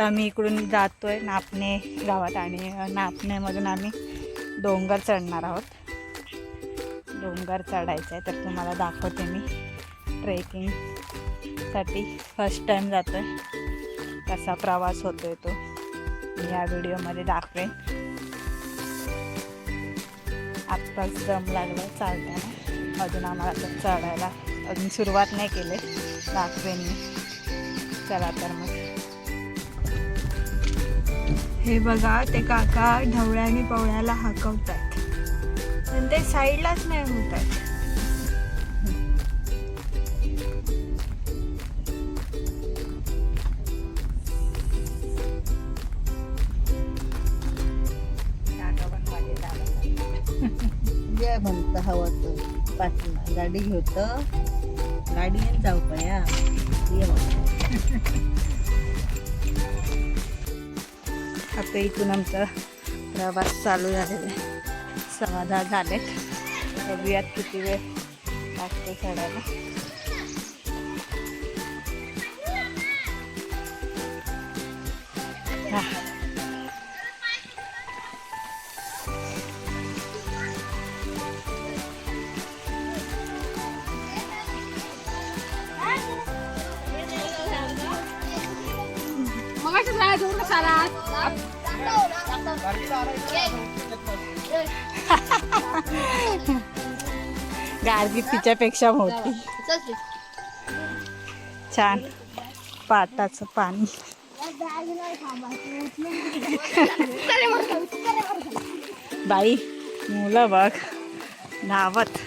आता आम्ही इकडून जातो आहे नापणे गावात आणि नापणेमधून आम्ही डोंगर चढणार आहोत. डोंगर चढायचं आहे तर तुम्हाला दाखवते मी. ट्रेकिंगसाठी फर्स्ट टाईम जातो आहे कसा प्रवास होतो आहे तो मी या व्हिडिओमध्ये दाखवेन. आत्ताच दम लागला चालताना. अजून आम्हाला तर चढायला अजून सुरुवात नाही केली. दाखवेन मी. चला तर मग. हे बघा ते काका ढवळ्याने पवळ्याला हाकवतात पण ते साईडलाच नाही होत आहेत म्हणतं हवं तर पाठीमा गाडी घेत गाडीने जाऊ पया ये? आता इथून आमचा प्रवास चालू झालेला आहे. सव्वा दहा झालेत. बघूयात किती वेळ लागतो चढायला. हा. गार्गी तिच्यापेक्षा मोठी. छान. पाटाचं पाणी. बाई मुलं बघ. धावत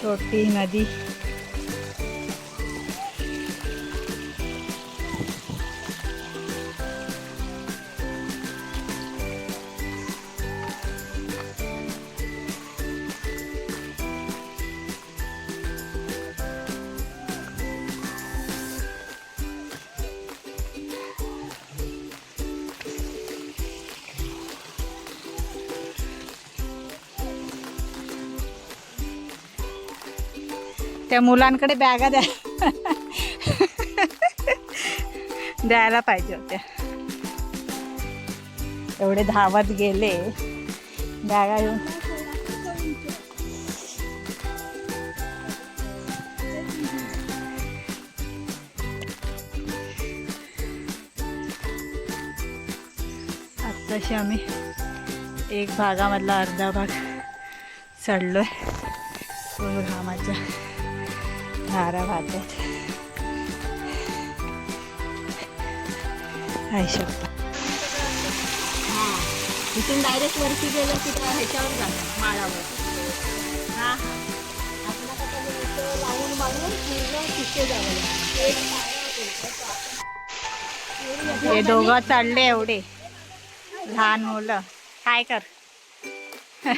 छोटी नदी त्या मुलांकडे बॅगा द्या द्यायला पाहिजे होत्या. एवढे धावत गेले. बॅगा येऊन आत्ताशी आम्ही एक भागामधला अर्धा भाग चढलोय. पूर घामाच्या आई शकता इथून डायरेक्ट वरती गेलं की ह्याच्यावर जातं माळावर. हा. लावून मारून पूर्ण तिथे जावं हे दोघं चढले एवढे. लहान मुलं. काय कर.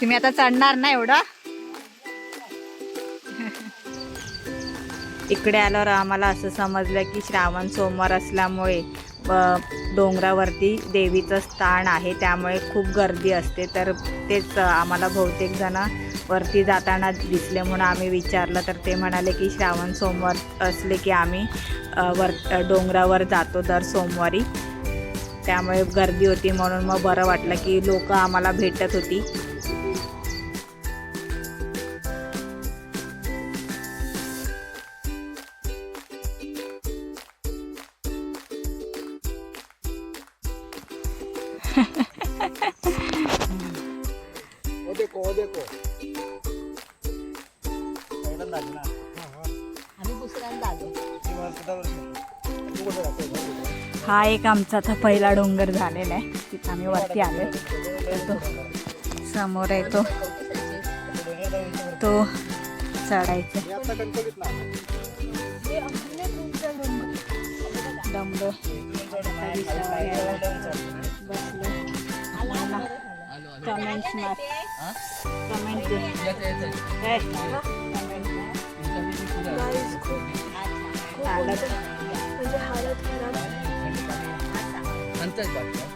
तुम्ही आता चढणार ना एवढं? इकडे आल्यावर आम्हाला असं समजलं की श्रावण सोमवार असल्यामुळे डोंगरावरती देवीचं स्थान आहे त्यामुळे खूप गर्दी असते. तर तेच आम्हाला बहुतेक जण वरती जाताना दिसले म्हणून आम्ही विचारलं. तर ते म्हणाले की श्रावण सोमवार असले की आम्ही वर डोंगरावर जातो दर सोमवारी. त्यामुळे गर्दी होती म्हणून मग बरं वाटलं की लोकं आम्हाला भेटत होती. देखो ओ देखो पहिल्यांदा आली ना. आम्ही दुसऱ्यांदा आलो. ती मला सुद्धा तू कुठे राहतो हा एक आमचा आता पहिला डोंगर झालेला आहे. तिथं आम्ही वरती आलो तो समोर आहे तो. तो चढायचा. मी आता गणपतीत ना दमलो बसलो कमेंट्स मार कमेंट मार. तुझी हालत खराब आणताच बाटल्या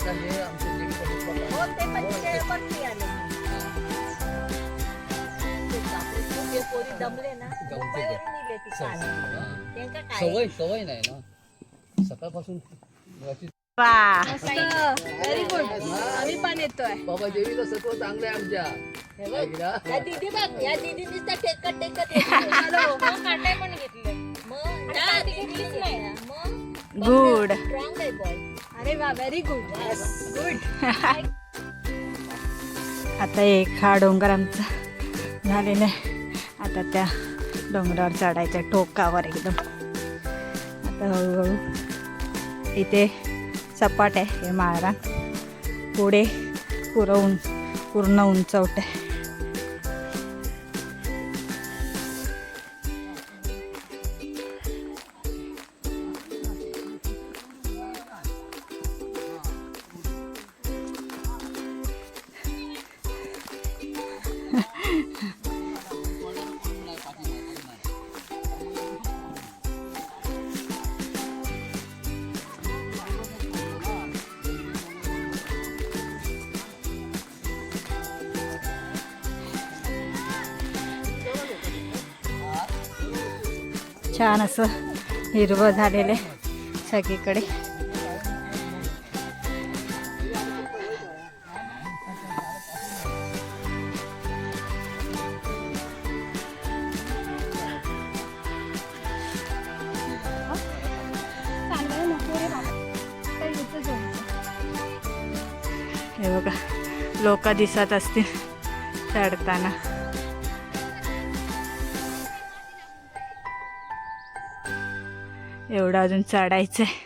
तर हे आमचे जे काही पहिले दमले ना मुंबईवरून इले ती काल. त्यांका काय? सवय सवय नाही ना सकाळपासून व्हेरी गुड आम्ही पण येतोय. बाबा देवीचं सत्व चांगलं आहे आमच्या. बघ. ऐकला? या दीदी बघ या दीदीनीच तर टेकत टेकत काटाय पण घेतले. मग ना, दीदीनीच नाही. ना. मग गुड स्ट्रॉंग आहे बॉय अरे वा व्हेरी गुड गुड आता एक हा डोंगर आमचा झालेला आहे. आता त्या डोंगरावर चढायचं टोकावर एकदम. आता हळूहळू इथे सपाट आहे हे माळरान पुढे पुरं उं पूर्ण उंचवट आहे छान असं हिरवं झालेलं आहे सगळीकडे. हे बघा लोक दिसत असतील चढताना. एवढं अजून चढायचं आहे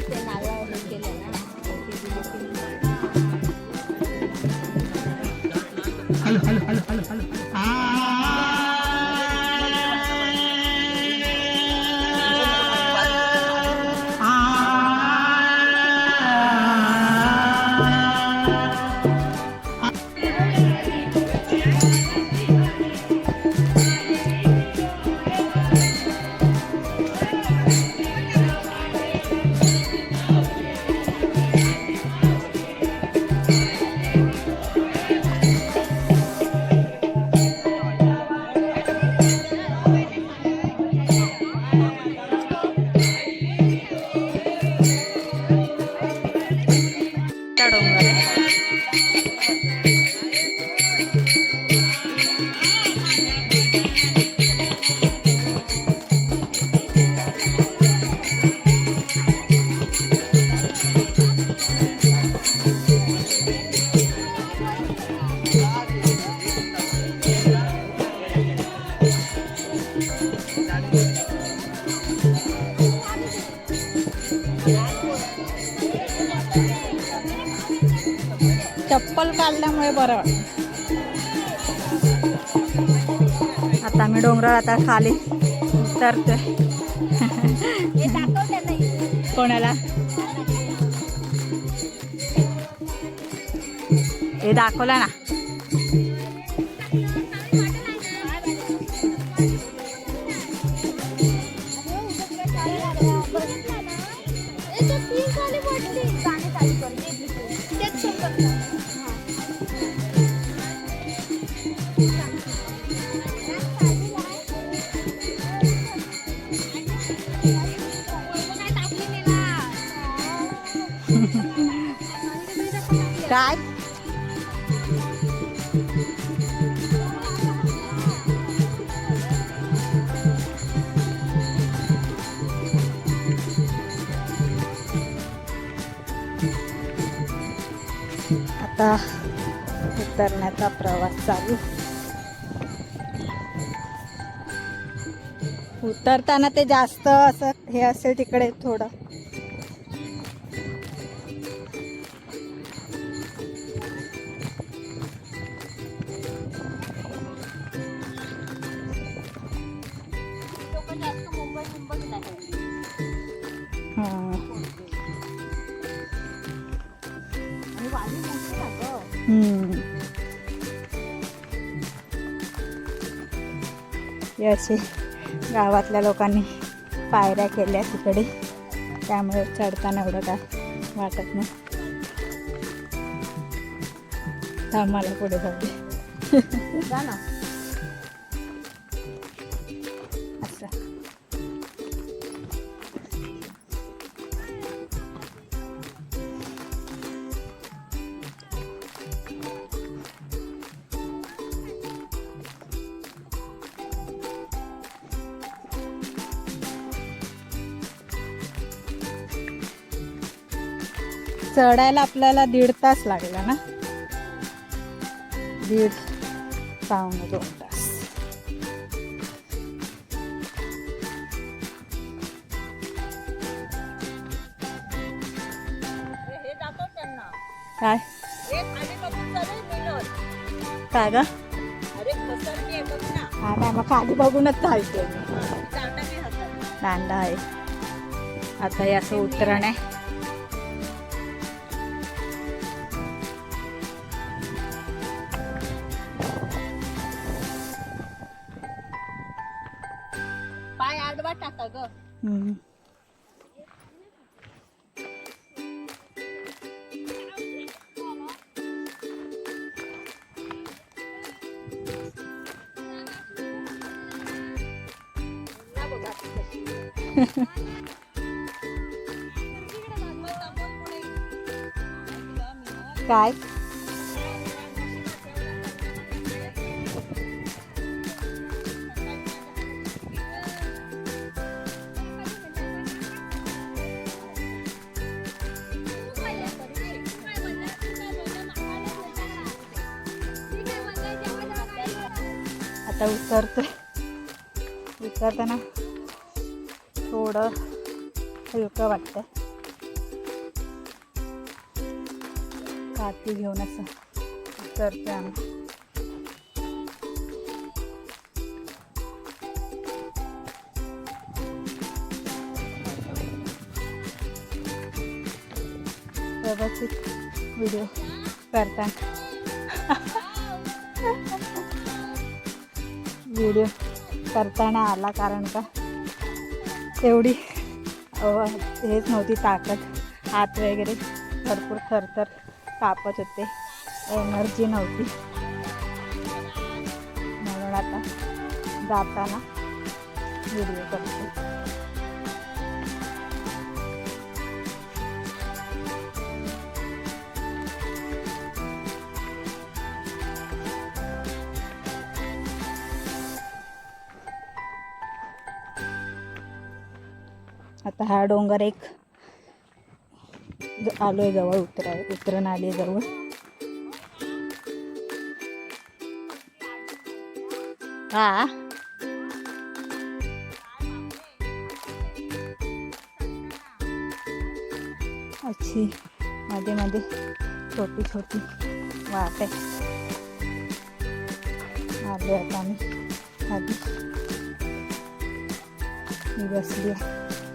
ते नारळ हे केलं ना त्या आम्ही डोंगरावर आता खाली उतरतोय. कोणाला? हे दाखवला ना. काय आता उतरण्याचा प्रवास चालू. उतरताना ते जास्त असं हे असेल तिकडे थोडं. हे असे गावातल्या लोकांनी पायऱ्या केल्या तिकडे. त्यामुळे चढताना एवढं काय वाटत नाही. आम्हाला पुढे जाऊ दे. जा ना. चढायला आपल्याला दीड तास लागला ना? दीड पावणे दोन तास. काय? काय ग? हा नाही मग खाली बघूनच चालते दांडा आहे. आता हे असं उतरण आहे. आडवा टाका ग हम्म. ना बघा ती कशी. काय आता उतरते उतरताना थोडं हलकं वाटतं काठी घेऊन असं उतरते आम्ही. व्यवस्थित व्हिडिओ करताना. व्हिडिओ करताना आला कारण का? तेवढी हेच नव्हती ताकद. हात वगैरे भरपूर थरथर कापत होते. एनर्जी नव्हती. म्हणून आता जाताना व्हिडिओ करते. आता हा डोंगर एक ज- आलोय जवळ उतरा उतरण आली जवळ. हा. अच्छी मध्ये मध्ये छोटी छोटी वाट आहे. आलो आता आम्ही. आधी. मी बसली आहे.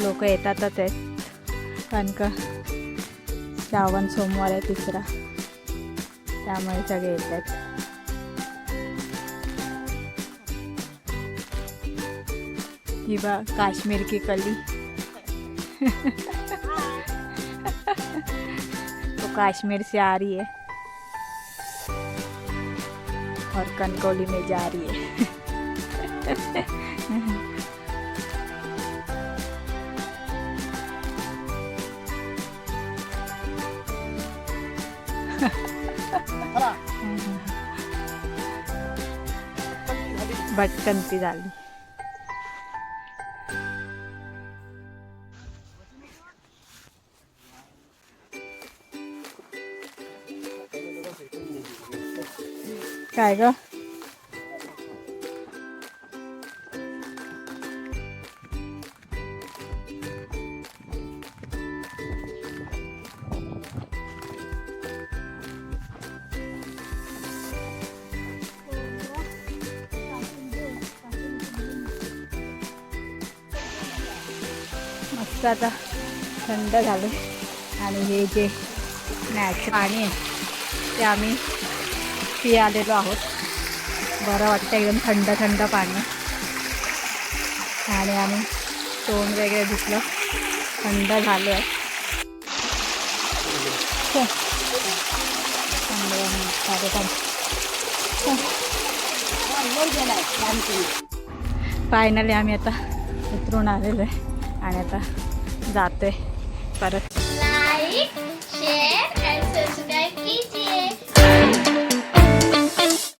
लोक येतातच आहेत. कारण का? श्रावण सोमवार आहे तिसरा. त्यामुळे सगळे येतात किंवा काश्मीर की कली. तो काश्मीर से आ रही है और कनकौली में जा रही है. चला. भटकंती झाली काय ग आता थंड झालं आणि हे जे नॅच पाणी आहे ते आम्ही पी आलेलो आहोत. बरं वाटतं एकदम थंड थंड पाणी. आणि आम्ही तोंड वगैरे धुतलं. थंड झालं आहे फायनली आम्ही आता उतरून आलेलो आहे. आणि आता जाते परत.